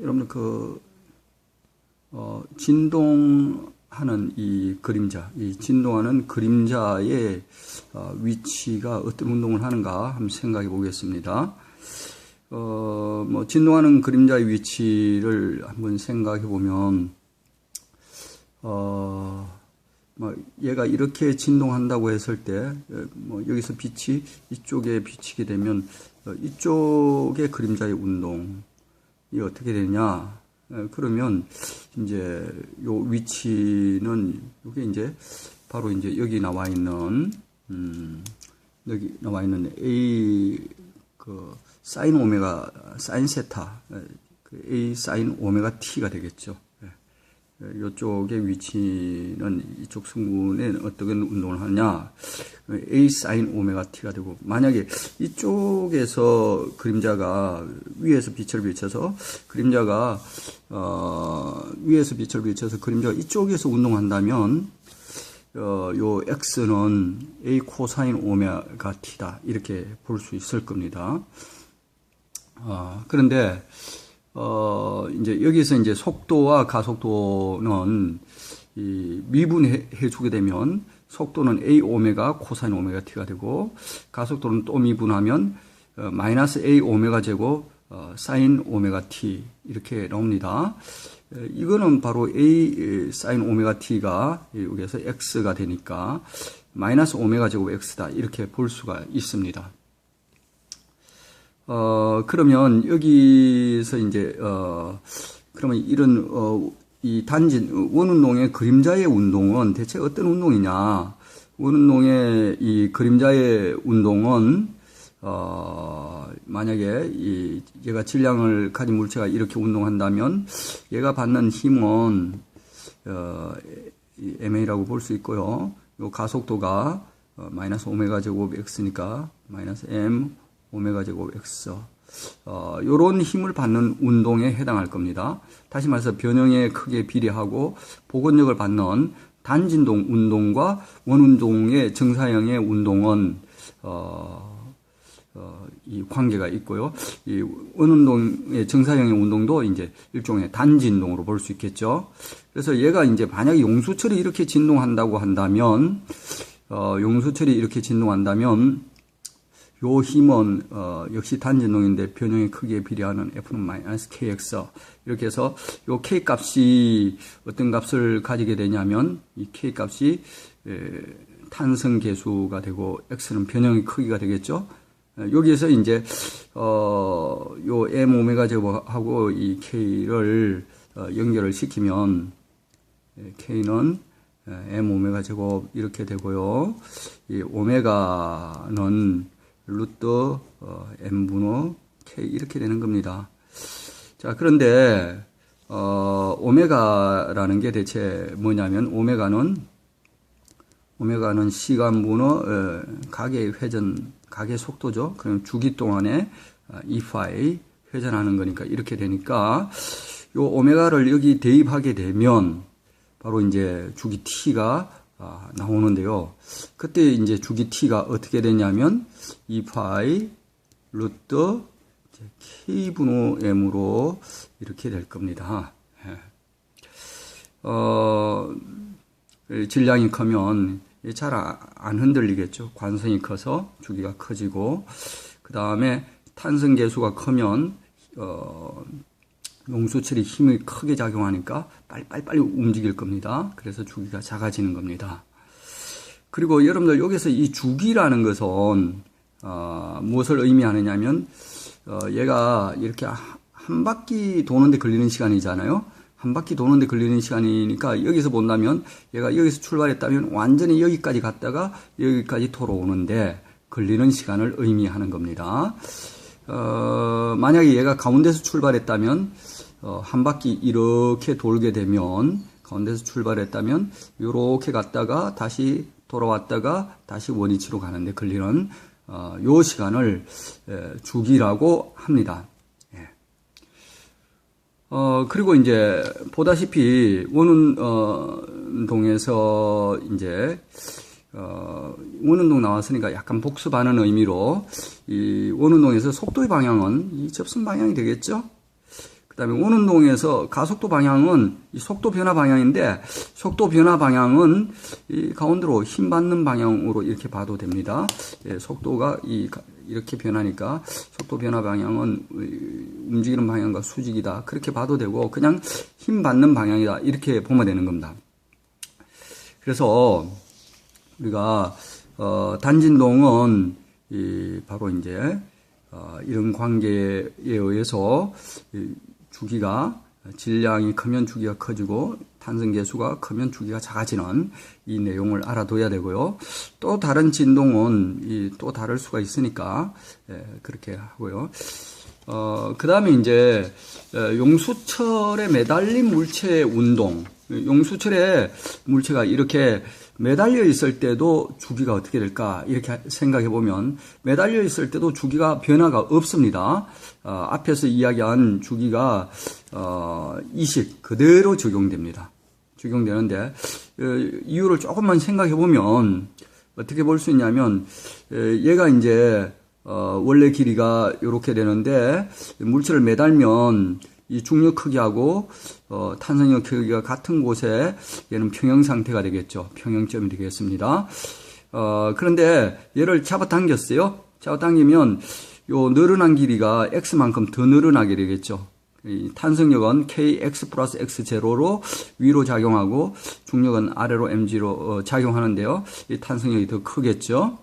여러분들 그, 어, 진동하는 이 그림자, 이 진동하는 그림자의 어, 위치가 어떤 운동을 하는가 한번 생각해 보겠습니다. 어, 뭐, 진동하는 그림자의 위치를 한번 생각해 보면, 어, 뭐, 얘가 이렇게 진동한다고 했을 때, 어, 뭐, 여기서 빛이 이쪽에 비치게 되면, 어, 이쪽의 그림자의 운동 이 어떻게 되냐. 어, 그러면, 이제, 요 위치는, 요게 이제, 바로 이제 여기 나와 있는, 음, 여기 나와 있는 A, 그, 사인 오메가, 사인 세타, 에, 그 A 사인 오메가 T가 되겠죠. 예. 이쪽의 위치는 이쪽 승분에 어떻게 운동을 하냐. A 사인 오메가 T가 되고, 만약에 이쪽에서 그림자가 위에서 빛을 비춰서, 그림자가, 어, 위에서 빛을 비춰서 그림자가 이쪽에서 운동한다면, 어, 요 X는 A 코사인 오메가 T다. 이렇게 볼 수 있을 겁니다. 어, 그런데, 어, 이제 여기서 이제 속도와 가속도는 이 미분해 주게 되면 속도는 A 오메가 코사인 오메가 T가 되고 가속도는 또 미분하면 어, 마이너스 A 오메가 제곱 어, 사인 오메가 T 이렇게 나옵니다. 에, 이거는 바로 A 사인 오메가 T가 여기서 X가 되니까 마이너스 오메가 제곱 X다 이렇게 볼 수가 있습니다. 어, 그러면 여기서 이제, 어, 그러면 이런, 어, 이 단지, 원운동의 그림자의 운동은 대체 어떤 운동이냐. 원운동의 이 그림자의 운동은, 어, 만약에 이, 얘가 질량을 가진 물체가 이렇게 운동한다면 얘가 받는 힘은, 어, MA라고 볼 수 있고요. 요 가속도가 어, 마이너스 오메가 제곱 X니까 마이너스 M 오메가 제곱 X. 어, 요런 힘을 받는 운동에 해당할 겁니다. 다시 말해서 변형의 크기에 비례하고 복원력을 받는 단진동 운동과 원운동의 정사형의 운동은 어, 어, 이 관계가 있고요. 이 원운동의 정사형의 운동도 이제 일종의 단진동으로 볼 수 있겠죠. 그래서 얘가 이제 만약에 용수철이 이렇게 진동한다고 한다면, 어, 용수철이 이렇게 진동한다면, 요 힘은 어, 역시 단진동인데 변형의 크기에 비례하는 F는 마이너스 KX 이렇게 해서 요 K 값이 어떤 값을 가지게 되냐면 이 K 값이 에, 탄성 계수가 되고 X는 변형의 크기가 되겠죠. 에, 여기에서 이제 어요 M 오메가 제곱하고 이 K를 어, 연결을 시키면 에, K는 M 오메가 제곱 이렇게 되고요. 이 오메가는 루트 어, n분의 k 이렇게 되는 겁니다. 자 그런데 어, 오메가라는 게 대체 뭐냐면 오메가는 오메가는 시간분의 어, 가계의 회전 가계 속도죠. 그럼 주기 동안에 어, 이파이 회전하는 거니까 이렇게 되니까 요 오메가를 여기 대입하게 되면 바로 이제 주기 t가 아, 나오는데요. 그때 이제 주기 t가 어떻게 되냐면 2파이 루트 k분의 m으로 이렇게 될 겁니다. 예. 어, 질량이 크면 잘 안 흔들리겠죠. 관성이 커서 주기가 커지고 그 다음에 탄성 계수가 크면 어, 용수철이 힘이 크게 작용하니까 빨리빨리 움직일 겁니다. 그래서 주기가 작아지는 겁니다. 그리고 여러분들 여기서 이 주기라는 것은 어, 무엇을 의미하느냐면 어, 얘가 이렇게 한 바퀴 도는데 걸리는 시간이잖아요. 한 바퀴 도는데 걸리는 시간이니까 여기서 본다면 얘가 여기서 출발했다면 완전히 여기까지 갔다가 여기까지 돌아오는데 걸리는 시간을 의미하는 겁니다. 어, 만약에 얘가 가운데서 출발했다면 어, 한 바퀴 이렇게 돌게 되면 가운데서 출발했다면 이렇게 갔다가 다시 돌아왔다가 다시 원위치로 가는데 걸리는 어, 요 시간을 에, 주기라고 합니다. 예. 어, 그리고 이제 보다시피 원운동에서 이제 어, 원운동 나왔으니까 약간 복습하는 의미로 이 원운동에서 속도의 방향은 이 접선 방향이 되겠죠. 그 그다음에 원운동에서 가속도 방향은 이 속도 변화 방향인데 속도 변화 방향은 이 가운데로 힘 받는 방향으로 이렇게 봐도 됩니다. 예, 속도가 이 가- 이렇게 변하니까 속도 변화 방향은 이 움직이는 방향과 수직이다. 그렇게 봐도 되고 그냥 힘 받는 방향이다. 이렇게 보면 되는 겁니다. 그래서 우리가 어, 단진동은 이 바로 이제 어, 이런 관계에 의해서 이 주기가 질량이 크면 주기가 커지고 탄성 계수가 크면 주기가 작아지는 이 내용을 알아둬야 되고요. 또 다른 진동은 이또 다를 수가 있으니까 예, 그렇게 하고요. 어, 그 다음에 이제, 어, 용수철에 매달린 물체의 운동. 용수철에 물체가 이렇게 매달려 있을 때도 주기가 어떻게 될까? 이렇게 생각해 보면, 매달려 있을 때도 주기가 변화가 없습니다. 어, 앞에서 이야기한 주기가, 어, 이식 그대로 적용됩니다. 적용되는데, 어, 이유를 조금만 생각해 보면, 어떻게 볼 수 있냐면, 에, 얘가 이제, 어, 원래 길이가 이렇게 되는데 물체를 매달면 이 중력 크기하고 어, 탄성력 크기가 같은 곳에 얘는 평형 상태가 되겠죠. 평형점이 되겠습니다. 어, 그런데 얘를 잡아당겼어요. 잡아당기면 요 늘어난 길이가 x만큼 더 늘어나게 되겠죠. 이 탄성력은 kx 플러스 x 제로로 위로 작용하고 중력은 아래로 mg로 어, 작용하는데요. 이 탄성력이 더 크겠죠.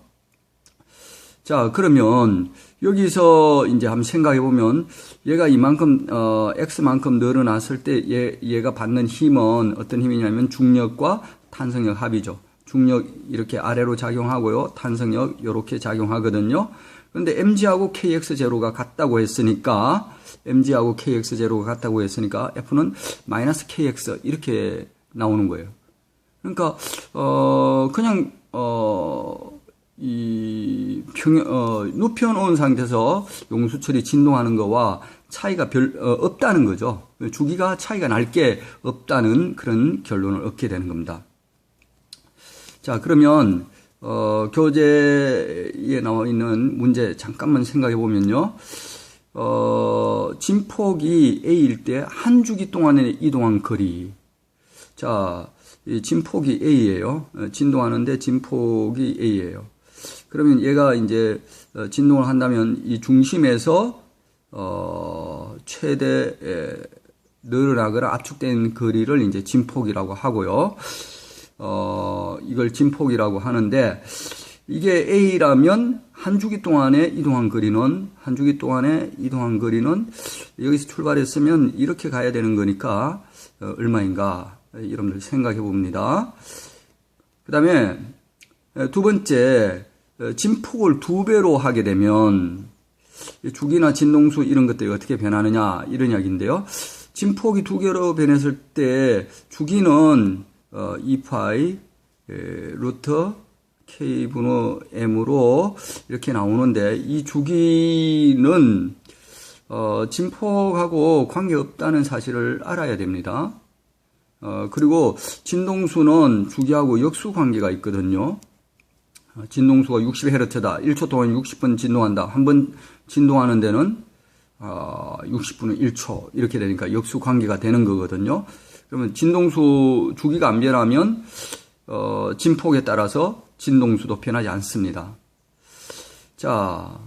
자, 그러면 여기서 이제 한번 생각해 보면 얘가 이만큼 어 x만큼 늘어났을 때 얘 얘가 받는 힘은 어떤 힘이냐면 중력과 탄성력 합이죠. 중력 이렇게 아래로 작용하고요. 탄성력 이렇게 작용하거든요. 그런데 mg하고 kx 제로가 같다고 했으니까 mg하고 kx 제로가 같다고 했으니까 f는 마이너스 kx 이렇게 나오는 거예요. 그러니까 어 그냥 어 이 평, 어, 눕혀놓은 상태에서 용수철이 진동하는 거와 차이가 별, 어, 없다는 거죠. 주기가 차이가 날게 없다는 그런 결론을 얻게 되는 겁니다. 자, 그러면, 어, 교재에 나와 있는 문제 잠깐만 생각해 보면요. 어, 진폭이 A일 때 한 주기 동안에 이동한 거리. 자, 이 진폭이 A예요. 어, 진동하는데 진폭이 A예요. 그러면 얘가 이제 어, 진동을 한다면 이 중심에서 어 최대 에, 늘어나거나 압축된 거리를 이제 진폭이라고 하고요. 어 이걸 진폭이라고 하는데 이게 A라면 한 주기 동안에 이동한 거리는 한 주기 동안에 이동한 거리는 여기서 출발했으면 이렇게 가야 되는 거니까 어, 얼마인가 여러분들 생각해 봅니다. 그 다음에 두 번째 어, 진폭을 두 배로 하게 되면 주기나 진동수 이런 것들이 어떻게 변하느냐 이런 이야기인데요. 진폭이 두 개로 변했을 때 주기는 어, 2파이 에, 루트 k 분의 m으로 이렇게 나오는데 이 주기는 어, 진폭하고 관계 없다는 사실을 알아야 됩니다. 어, 그리고 진동수는 주기하고 역수 관계가 있거든요. 어, 진동수가 60Hz다. 1초 동안 60분 진동한다. 한 번 진동하는 데는 어, 60분은 1초 이렇게 되니까 역수 관계가 되는 거거든요. 그러면 진동수 주기가 안 변하면 어, 진폭에 따라서 진동수도 변하지 않습니다. 자,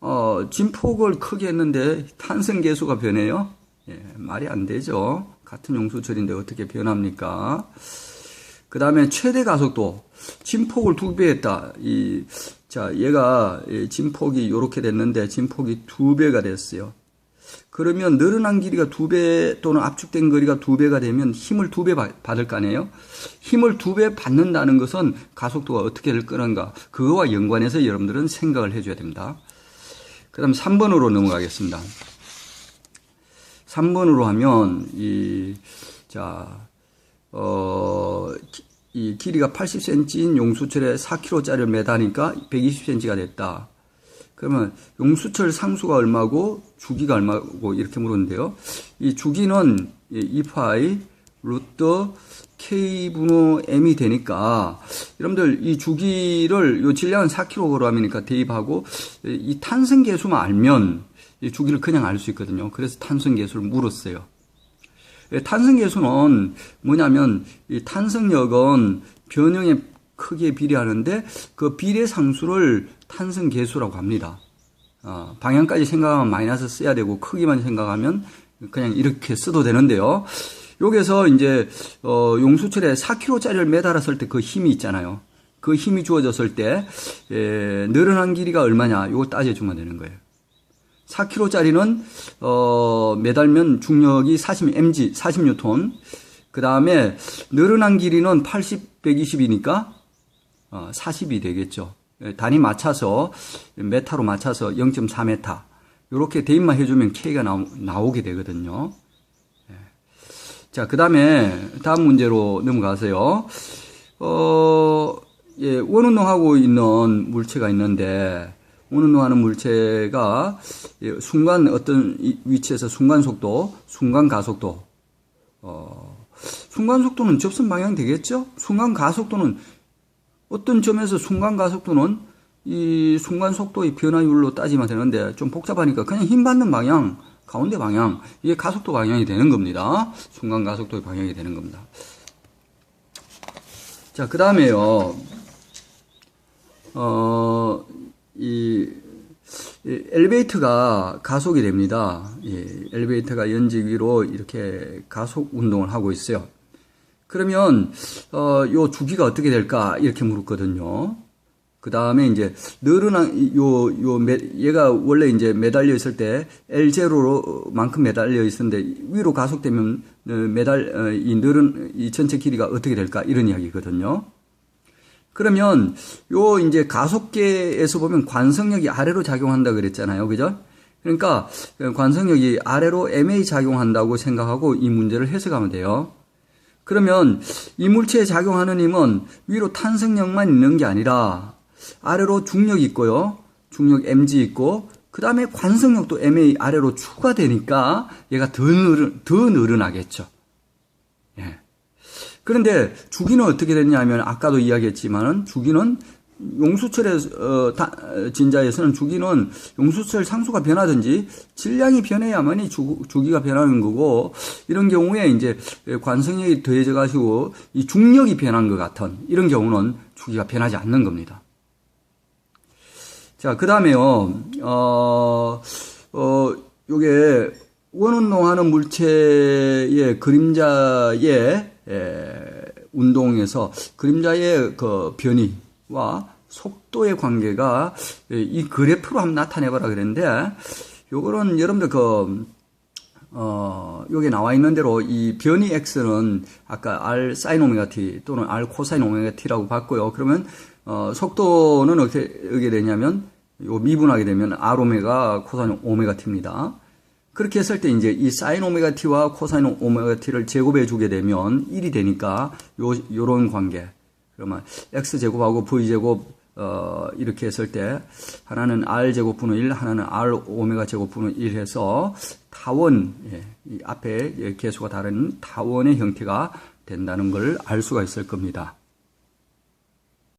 어, 진폭을 크게 했는데 탄성 계수가 변해요? 예, 말이 안 되죠. 같은 용수철인데 어떻게 변합니까? 그 다음에 최대 가속도. 진폭을 두 배 했다. 이, 자, 얘가, 이 진폭이 요렇게 됐는데, 진폭이 두 배가 됐어요. 그러면 늘어난 길이가 두 배 또는 압축된 거리가 두 배가 되면 힘을 두 배 받을 거 아니에요? 힘을 두 배 받는다는 것은 가속도가 어떻게 될 거는가. 그거와 연관해서 여러분들은 생각을 해줘야 됩니다. 그 다음 3번으로 넘어가겠습니다. 3번으로 하면, 이, 자, 어, 이 길이가 80cm인 용수철에 4kg짜리를 매다니까 120cm가 됐다. 그러면 용수철 상수가 얼마고 주기가 얼마고 이렇게 물었는데요. 이 주기는 2파이 루트 k분의 m이 되니까 여러분들 이 주기를 요 질량은 4kg이니까 대입하고 이 탄성 계수만 알면 이 주기를 그냥 알 수 있거든요. 그래서 탄성 계수를 물었어요. 예, 탄성계수는 뭐냐면 이 탄성력은 변형의 크기에 비례하는데 그 비례 상수를 탄성계수라고 합니다. 어, 방향까지 생각하면 마이너스 써야 되고 크기만 생각하면 그냥 이렇게 써도 되는데요. 여기서 이제 어, 용수철에 4kg짜리를 매달았을 때 그 힘이 있잖아요. 그 힘이 주어졌을 때 에, 늘어난 길이가 얼마냐 이거 따져주면 되는 거예요. 4kg짜리는 어, 매달면 중력이 40 mg 40뉴턴. 그 다음에 늘어난 길이는 80 120이니까 어, 40이 되겠죠. 예, 단위 맞춰서 메타로 맞춰서 0.4m 이렇게 대입만 해주면 K가 나오, 나오게 되거든요. 예. 자, 그 다음에 다음 문제로 넘어가세요. 어, 예, 원운동하고 있는 물체가 있는데 원운동하는 물체가 예, 순간 어떤 이- 위치에서 순간 속도, 순간 가속도, 어, 순간 속도는 접선 방향 되겠죠? 순간 가속도는 어떤 점에서 순간 가속도는 이 순간 속도의 변화율로 따지면 되는데 좀 복잡하니까 그냥 힘 받는 방향, 가운데 방향, 이게 가속도 방향이 되는 겁니다. 순간 가속도의 방향이 되는 겁니다. 자, 그 다음에요. 어, 이, 이 엘리베이터가 가속이 됩니다. 예, 엘리베이터가 연직 위로 이렇게 가속 운동을 하고 있어요. 그러면 어, 요 주기가 어떻게 될까 이렇게 물었거든요. 그 다음에 이제 늘어난 요 요 얘가 원래 이제 매달려 있을 때 L0로만큼 매달려 있었는데 위로 가속되면 어, 매달 어, 이 늘은 이 전체 길이가 어떻게 될까 이런 이야기거든요. 그러면 요 이제 가속계에서 보면 관성력이 아래로 작용한다 그랬잖아요. 그죠? 그러니까 관성력이 아래로 MA 작용한다고 생각하고 이 문제를 해석하면 돼요. 그러면 이 물체에 작용하는 힘은 위로 탄성력만 있는 게 아니라 아래로 중력이 있고요. 중력 mg 있고 그 다음에 관성력도 ma 아래로 추가되니까 얘가 더 늘은 더 늘어나겠죠. 예. 그런데 주기는 어떻게 됐냐면 아까도 이야기했지만은 주기는 용수철의 어, 다, 진자에서는 주기는 용수철 상수가 변하든지 질량이 변해야만이 주, 주기가 변하는 거고 이런 경우에 이제 관성력이 더해져 가지고 이 중력이 변한 것 같은 이런 경우는 주기가 변하지 않는 겁니다. 자, 그 다음에요, 어, 어, 요게 원운동하는 물체의 그림자의 에, 운동에서 그림자의 그 변이와 속도의 관계가 이 그래프로 한번 나타내봐라 그랬는데, 요거는 여러분들 그, 어, 여기 나와 있는 대로 이 변이 x는 아까 r sin 오메가 t 또는 r 코사인 오메가 t라고 봤고요. 그러면 어, 속도는 어떻게, 어떻게 되냐면 요 미분하게 되면 r 오메가 코사인 오메가 t입니다. 그렇게 했을 때 이제 이 사인 오메가 t와 코사인 오메가 t를 제곱해 주게 되면 1이 되니까 요 요런 관계. 그러면 x 제곱하고 v 제곱 어, 이렇게 했을 때 하나는 r 제곱 분의 1, 하나는 r 오메가 제곱 분의 1 해서 타원 예, 이 앞에 예, 개수가 다른 타원의 형태가 된다는 걸 알 수가 있을 겁니다.